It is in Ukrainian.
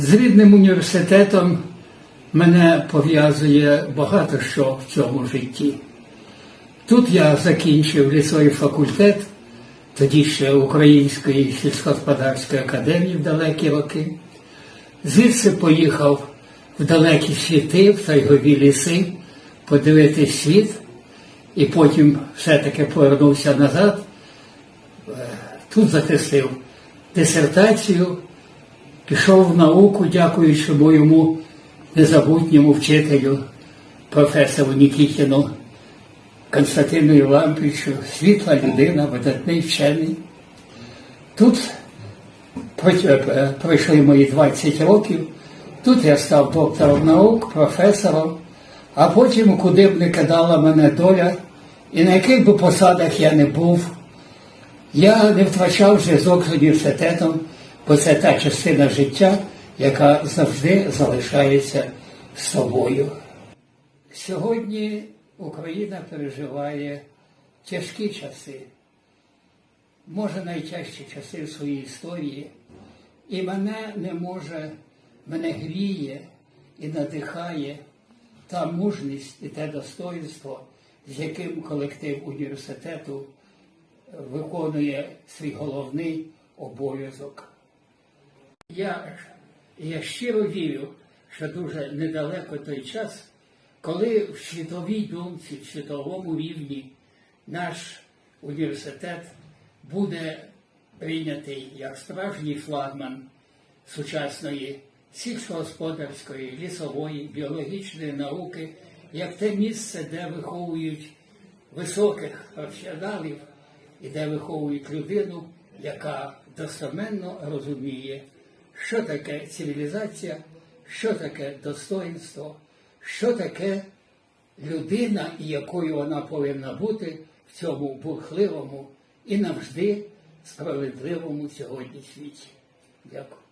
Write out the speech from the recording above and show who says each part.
Speaker 1: З рідним університетом мене пов'язує багато що в цьому житті. Тут я закінчив лісовий факультет, тоді ще Української сільськогосподарської академії в далекі роки. Звідси поїхав в далекі світи, в тайгові ліси, подивитись світ, і потім все-таки повернувся назад. Е, Тут захистив дисертацію, пішов в науку, дякуючи моєму незабутньому вчителю, професору Нікітіну Константину Івановичу, світла людина, видатний вчений. Тут Пройшли- е, мої 20 років. Тут я став доктором наук, професором, а потім, куди б не кидала мене доля, і на яких би посадах я не був, я не втрачав зв'язок з університетом, бо це та частина життя, яка завжди залишається з собою. Сьогодні Україна переживає тяжкі часи може найтяжчі часи в своїй історії, і мене не може, мене гріє і надихає та мужність і те достоинство, з яким колектив університету виконує свій головний обов'язок. Я, я щиро вірю, що дуже недалеко той час, коли в світовій думці, в світовому рівні наш університет буде прийнятий як справжній флагман сучасної сільськогосподарської, лісової, біологічної науки, як те місце, де виховують високих професіоналів і де виховують людину, яка достоменно розуміє, що таке цивілізація, що таке достоинство, що таке людина і якою вона повинна бути в цьому бурхливому і навжди справедливому сьогодні світі. Дякую.